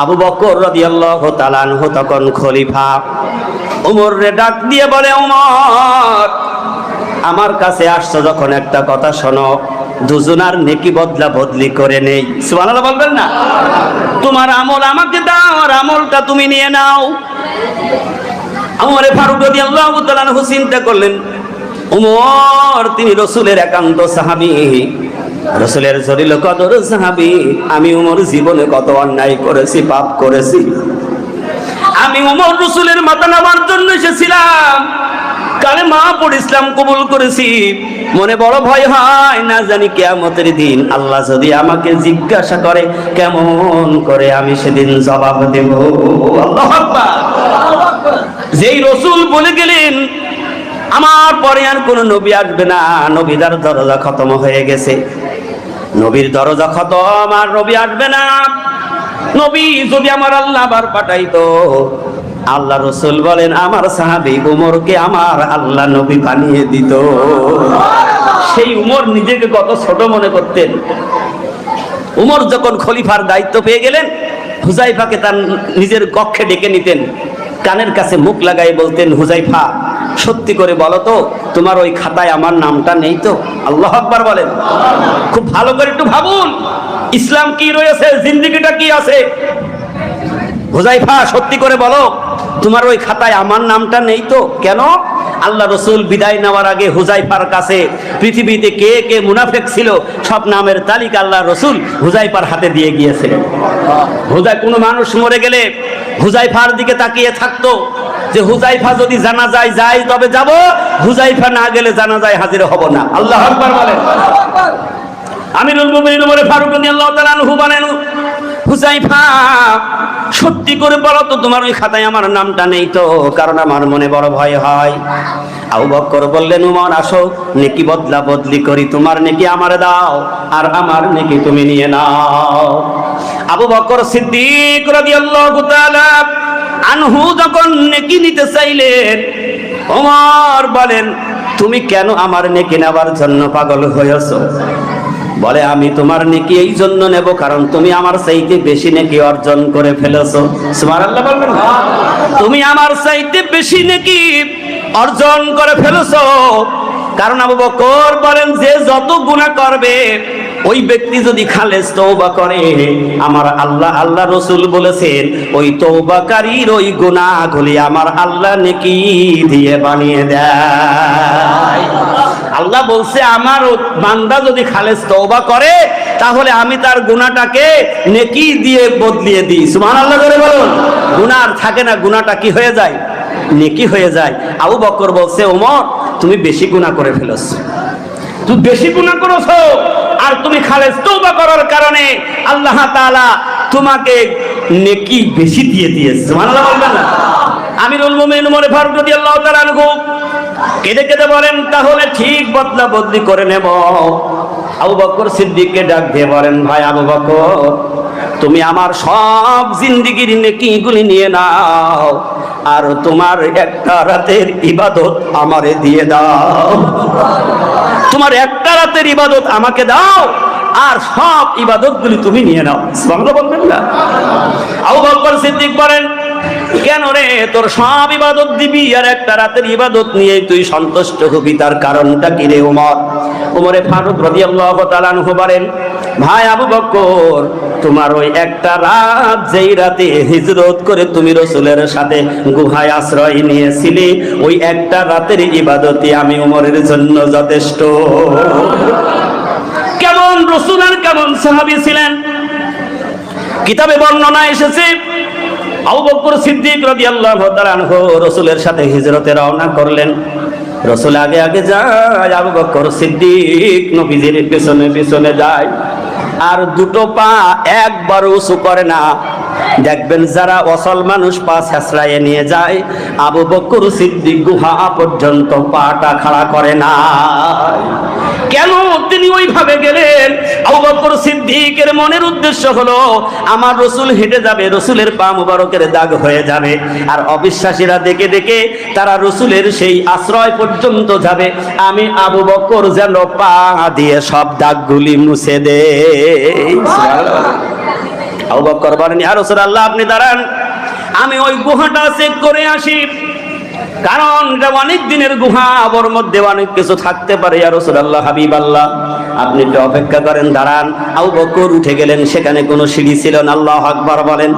আবু বকর রাদিয়াল্লাহু তখন খলিফা। উমর রে ডাক দিয়ে বলে আমার কাছে আসছো যখন একটা কথা শোনো। দুজনার নেকি বদলা বদলি করে নেই। সুবহানাল্লাহ বলবেন না? তোমার আমল আমাকে দাও আর আমলটা তুমি নিয়ে নাও। ফারুক রাদিয়াল্লাহু তাআলা চিন্তা করলেন তিনি রসুলের একান্ত সাহাবী। রসুলের জরিল কদর সাহাবী, আমি উমর জীবনে কত অন্যায় করেছি, পাপ করেছি। আমি উমর রসুলের মাথা নামার জন্য এসেছিলাম। কালে মা কবুল করেছি। মনে বড় ভয় হয়, না জানি কেয়ামতের দিন আল্লাহ যদি আমাকে জিজ্ঞাসা করে, কেমন করে আমি সেদিন জবাব দেব? যেই রসুল বলে গেলেন, আমার পরে আর কোন নবী আসবে না, নবীদার দরজা খতম হয়ে গেছে। নবীর দরজা খতম আর নবী আসবে না। নবী যদি আমার আল্লাহ আবার পাঠাইতো, আল্লাহ রসুল বলেন, আমার সাহাবি উমরকে আমার আল্লাহ নবী বানিয়ে দিত। সেই উমর নিজেকে কত ছোট মনে করতেন। উমর যখন খলিফার দায়িত্ব পেয়ে গেলেন, হুজাইফাকে তার নিজের কক্ষে ডেকে নিতেন। কানের কাছে মুখ লাগাই বলতেন, হুজাইফা সত্যি করে বলো তো, তোমার ওই খাতায় আমার নামটা নেই তো? আল্লাহ আকবার বলেন। খুব ভালো করে একটু ভাবুন, ইসলাম কি রয়েছে, জিন্দিগিটা কি আছে? হুজাইফা সত্যি করে বলো, তোমার ওই খাতায় আমার নামটা নেই তো? কেন? আল্লাহ রসুল বিদায় নেওয়ার আগে হুজাইফার কাছে পৃথিবীতে কে কে মুনাফেক ছিল, সব নামের তালিকা আল্লাহ রসুল হুজাইফার হাতে দিয়ে গিয়েছিলেন। হুজাই কোনো মানুষ মরে গেলে হুজাইফার দিকে তাকিয়ে থাকতো। যে হুজাইফা যদি জানা যায় যাই তবে যাব। হুজাইফা না গেলে জানা যায় হাজির হব না। আল্লাহ আকবার বলেন। আমিরুল মুমিনিন ওমর ফারুক রাদিয়াল্লাহু তাআলা আনহু বলেন, হুজাইফা, সত্যি করে বলো তো, তোমার ওই খাতায় আমার নামটা নেই তো, কারণ আমার মনে বড় ভয় হয়। আবু বকর বললেন, উমর, আসো, নেকি বদলা বদলি করি, তোমার নেকি আমারে দাও, আর আমার নেকি তুমি নিয়ে নাও। আবু বকর সিদ্দিক রাদিয়াল্লাহু তাআলা আনহু যখন নেকি নিতে চাইলেন, ওমর বলেন, তুমি কেন আমার নেকি নেবার জন্য পাগল হয়েছো? বলে, আমি তোমার নেকি এই জন্য নেব কারণ তুমি আমার চাইতে বেশি নেকি অর্জন করে ফেলেছো। সুবহানাল্লাহ বলবেন? তুমি আমার চাইতে বেশি নেকি অর্জন করে ফেলেছো। কারণ আবু বকর বলেন, যে যত গুনাহ করবে ওই ব্যক্তি যদি খালেস তৌবা করে, আমার আল্লাহ আল্লাহ রসুল বলেছেন, ওই তৌবাকারীর ওই গুনাহগুলি আমার আল্লাহ নেকি দিয়ে বানিয়ে দেয়। আল্লাহ বলছে, আমার বান্দা যদি খালেস তওবা করে, তাহলে আমি তার গুনাহটাকে নেকি দিয়ে বদলিয়ে দিই। সুমান আল্লাহ করে বলুন। আর থাকে না, গুনাহটা কি হয়ে যায়? নেকি হয়ে যায়। আবু বকর বলছে, ওমর, তুমি বেশি গুনাহ করে ফেলেছো তুমি বেশি গুনাহ করেছ। আর তুমি খালেস তওবা করার কারণে আল্লাহ তাআলা তোমাকে নেকি বেশি দিয়ে দিয়েছে। বলেন, তাহলে ঠিক বদলা বদলি করে নেব। আবু সিদ্দিককে ডাক দিয়ে বলেন, ভাই আবু তুমি আমার সব জিন্দিগির নেকিগুলি নিয়ে নাও আর তোমার একটা রাতের ইবাদত আমারে দিয়ে দাও। তোমার একটা রাতের ইবাদত আমাকে দাও, আর সব ইবাদতগুলি তুমি নিয়ে নাও। বাংলা বলবেন না? বকর সিদ্দিক বলেন, কেন রে, তোর সব ইবাদত দিবি আর একটা রাতের ইবাদত নিয়ে তুই সন্তুষ্ট হবি? তার কারণটা কি রে উমর? উমরে ফারুক রাদিয়াল্লাহু তাআলা আনহু বলেন, ভাই আবু বকর তোমার ওই একটা রাত যেই রাতে হিজরত করে তুমি রসুলের সাথে গুহায় আশ্রয় নিয়েছিলে, ওই একটা রাতের ইবাদতই আমি উমরের জন্য যথেষ্ট। কেমন রসুল আর কেমন সাহাবী ছিলেন? কিতাবে বর্ণনা এসেছে, আবু বকর সিদ্দিক রাদিয়াল্লাহু তাআলা আনহু রাসূলের সাথে হিজরতে রওনা করলেন। রসুল আগে আগে যায়, আবু বকর সিদ্দিক নবীজির পেছনে পেছনে যায়, আর দুটো পা একবার উঁচু করে না। দেখবেন যারা অসল মানুষ পা ছেঁচড়াইয়ে নিয়ে যায়, আবু বকর সিদ্দিক গুহা পর্যন্ত পাটা খাড়া করে না। কেন তিনি ওইভাবে গেলেন? আবু বকর সিদ্দিকের মনের উদ্দেশ্য হলো, আমার রসুল হেঁটে যাবে, রসুলের পা মুবারকের দাগ হয়ে যাবে। আর অবিশ্বাসীরা দেখে দেখে তারা রসুলের সেই আশ্রয় পর্যন্ত যাবে। আমি আবু বকর যেন পা দিয়ে সব দাগগুলি মুছে দে আবু বকর বলেন ইয়া রাসূলুল্লাহ, আপনি দাঁড়ান। আমি ওই গুহাটা চেক করে আসি। কারণ এটা অনেক দিনের গুহা ওর মধ্যে অনেক কিছু থাকতে পারে। ইয়া রাসূলুল্লাহ হাবিব আল্লাহ আপনি একটু অপেক্ষা করেন, দাঁড়ান। আবু বকর উঠে গেলেন, সেখানে কোনো সিঁড়ি ছিল না। আল্লাহ আকবার বলেন,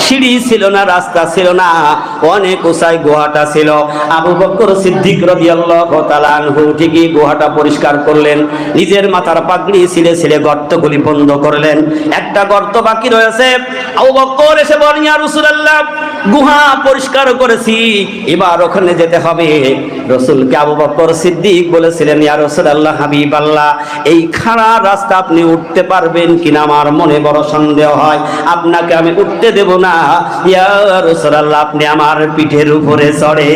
সিঁড়ি ছিল না, রাস্তা ছিল না, অনেক উঁচাই গুহাটা ছিল। আবু বকর সিদ্দিক রাদিয়াল্লাহু তাআলা আনহু ঠিকই গুহাটা পরিষ্কার করলেন, নিজের মাথার পাগড়ি ছিলে ছিলে গর্তগুলি বন্ধ করলেন। একটা গর্ত বাকি রয়েছে। আবু বকর এসে বলেন, ইয়া রাসূলুল্লাহ গুহা পরিষ্কার করেছি। এবার ওখানে যেতে হবে। রসুলকে আবু বকর সিদ্দিক বলেছিলেন, ইয়া রাসূলুল্লাহ হাবিব আল্লাহ এই খাড়া রাস্তা আপনি উঠতে পারবেন কিনা আমার মনে বড় সন্দেহ হয়। আপনাকে আমি উঠতে দেব না। ইয়া রাসূলুল্লাহ, আপনি আমার পিঠের উপরে চড়ে।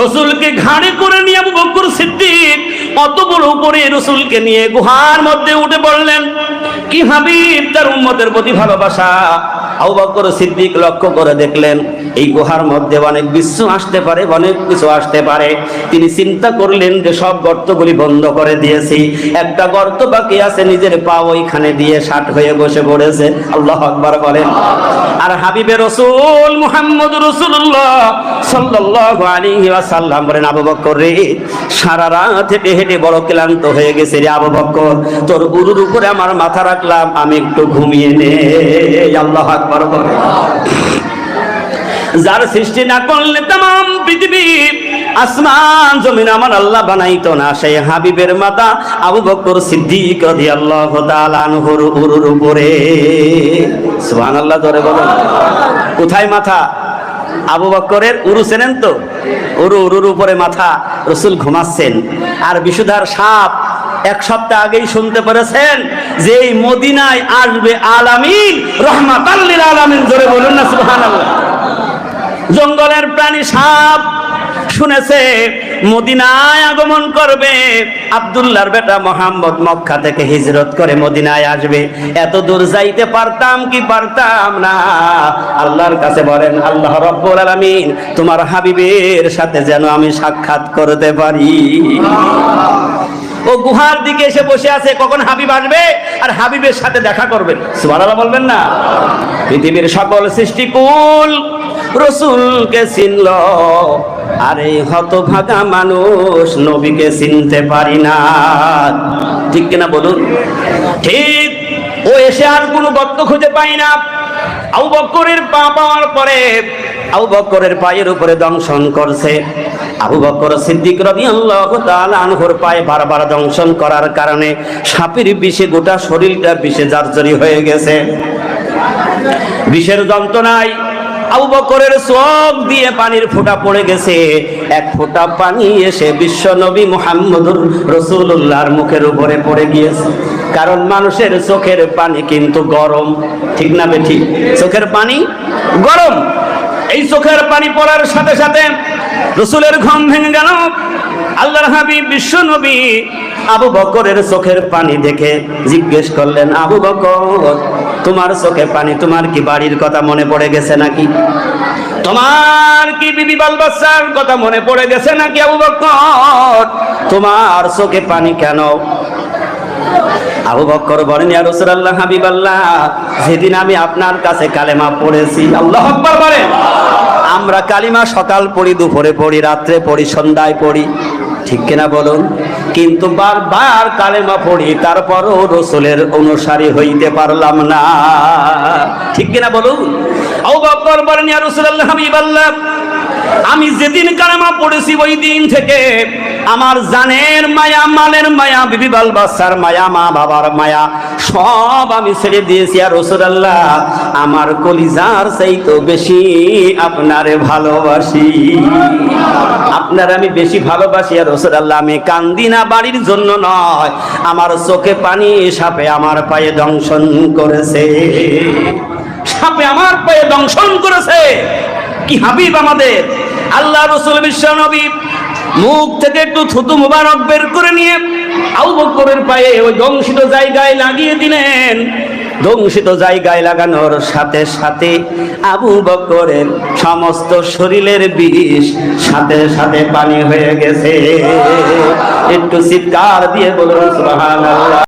রসুলকে ঘাড়ে করে নিয়ে আবু বকর সিদ্দিক অত বড় উপরে রসুলকে নিয়ে গুহার মধ্যে উঠে পড়লেন। কি হাবিব, তার উম্মতের প্রতি ভালোবাসা। আবু সিদ্দিক লক্ষ্য করে দেখলেন, এই গুহার মধ্যে অনেক বিশ্ব আসতে পারে, অনেক কিছু আসতে পারে। তিনি চিন্তা করলেন যে সব গর্তগুলি বন্ধ করে দিয়েছি। একটা গর্ত বাকি আছে, নিজের পা ওইখানে দিয়ে ষাট হয়ে বসে পড়েছে। আল্লাহ আকবার বলেন। আর হাবিবে রসুল মুহাম্মদ রসুল্লাহ সাল্লাল্লাহু আলাইহি ওয়াসাল্লাম বলেন, আবু বকর রে, সারা রাত হেঁটে হেঁটে বড় ক্লান্ত হয়ে গেছে রে আবু বকর। তোর উরুর উপরে আমার মাথা রাখলাম, আমি একটু ঘুমিয়ে নে। আল্লাহ আকবার বলে যার সৃষ্টি না করলে তাম পৃথিবী, আসমান, জমিন আমার আল্লাহ বানাইতো না। সেই হাবিবের মাতা আবু বকর সিদ্দিক রাদিয়াল্লাহু তাআলা আনহুর উরুর উপরে। সুবহানাল্লাহ ধরে বলেন। কোথায় মাথা? আবু বকরের উরু চেনেন তো? উরু, উরুর উপরে মাথা। রসুল ঘুমাচ্ছেন। আর বিশুধার সাপ এক সপ্তাহ আগেই শুনতে পেরেছেন যে এই মদিনায় আসবে আলামিন রহমাতাল্লিল আলামিন, জোরে বলুন না, সুবহানাল্লাহ। জঙ্গলের প্রাণী সাপ শুনেছে, মদিনায় আগমন করবে। আব্দুল্লাহর বেটা মোহাম্মদ মক্কা থেকে হিজরত করে মদিনায় আসবে। এত দূর যাইতে পারতাম কি পারতাম না। আল্লাহর কাছে বলেন, আল্লাহ রব্বুল আলামিন, তোমার হাবিবের সাথে যেন আমি সাক্ষাৎ করতে পারি। ও গুহার দিকে এসে বসে আছে, কখন হাবিব আসবে? আর হাবিবের সাথে দেখা করবেন। সুবহানাল্লাহ বলবেন না? পৃথিবীর সকল সৃষ্টিকুল রসুলকে চিনল। আর এই হতভাগা মানুষ নবীকে চিনতে পারি না। ঠিক কিনা বলুন? ঠিক। ও এসে আর কোনো গর্ত খুঁজে পাই না। আবু বক্করের পা পাওয়ার পরে আবু বক্করের পায়ের উপরে দংশন করছে। আবু বকর সিদ্দিক রাদিয়াল্লাহু তাআলা আনহুর পায়ে বারবার দংশন করার কারণে সাপের বিষে গোটা শরীরটা বিষে জার্জরি হয়ে গেছে। বিষের যন্ত্রণায় আবু বকরের চোখ দিয়ে পানির ফোঁটা পড়ে গেছে। এক ফোঁটা পানি এসে বিশ্ব নবী মুহাম্মদুর রসুল্লাহর মুখের উপরে পড়ে গিয়েছে। কারণ মানুষের চোখের পানি কিন্তু গরম। ঠিক না বেঠিক? চোখের পানি গরম। এই চোখের পানি পড়ার সাথে সাথে রসুলের ঘম ভেঙে গেল। আল্লাহর হাবিব বিশ্ব নবী আবু বকরের চোখের পানি দেখে জিজ্ঞেস করলেন, আবু বকর, তোমার চোখে পানি তোমার কি বাড়ির কথা মনে পড়ে গেছে নাকি? তোমার কি বিবি বাল বাচ্চার কথা মনে পড়ে গেছে নাকি, আবু বকর? তোমার চোখে পানি কেন? আবু বক্কর বলেন, ইয়া রাসূলুল্লাহ হাবিবাল্লাহ, যেদিন আমি আপনার কাছে কালেমা পড়েছি, আল্লাহু আকবার বলেন। আমরা কালিমা সকাল পড়ি, দুপুরে পড়ি, রাত্রে পড়ি, সন্ধ্যায় পড়ি। ঠিক কিনা বলুন? কিন্তু বারবার কালেমা পড়ি, তারপরও রসুলের অনুসারী হইতে পারলাম না। ঠিক কিনা বলুন? আবু রাসূলুল্লাহ আমি যেদিন কালেমা পড়েছি ওই দিন থেকে আমার জানের মায়া, মালের মায়া, বিবি বাল বাচ্চার মায়া, মা বাবার মায়া, সব আমি ছেড়ে দিয়েছি। আর রসুল্লাহ আমার কলিজার সেই তো বেশি আপনারে ভালোবাসি। আপনার আমি বেশি ভালোবাসি। আর রসুল্লাহ আমি কান্দি না বাড়ির জন্য নয়, আমার চোখে পানি সাপে আমার পায়ে দংশন করেছে। সাপে আমার পায়ে দংশন করেছে। কি হাবিব আমাদের? আল্লাহ রসুল বিশ্ব নবী মুখ থেকে একটু থুতু মুবারক বের করে নিয়ে আবু বকরের পায়ে ওই দংশিত জায়গায় লাগিয়ে দিলেন। দংশিত জায়গায় লাগানোর সাথে সাথে আবু বকরের সমস্ত শরীরের বিষ সাথে সাথে পানি হয়ে গেছে। একটু চিৎকার দিয়ে বলুন, সুবহানাল্লাহ।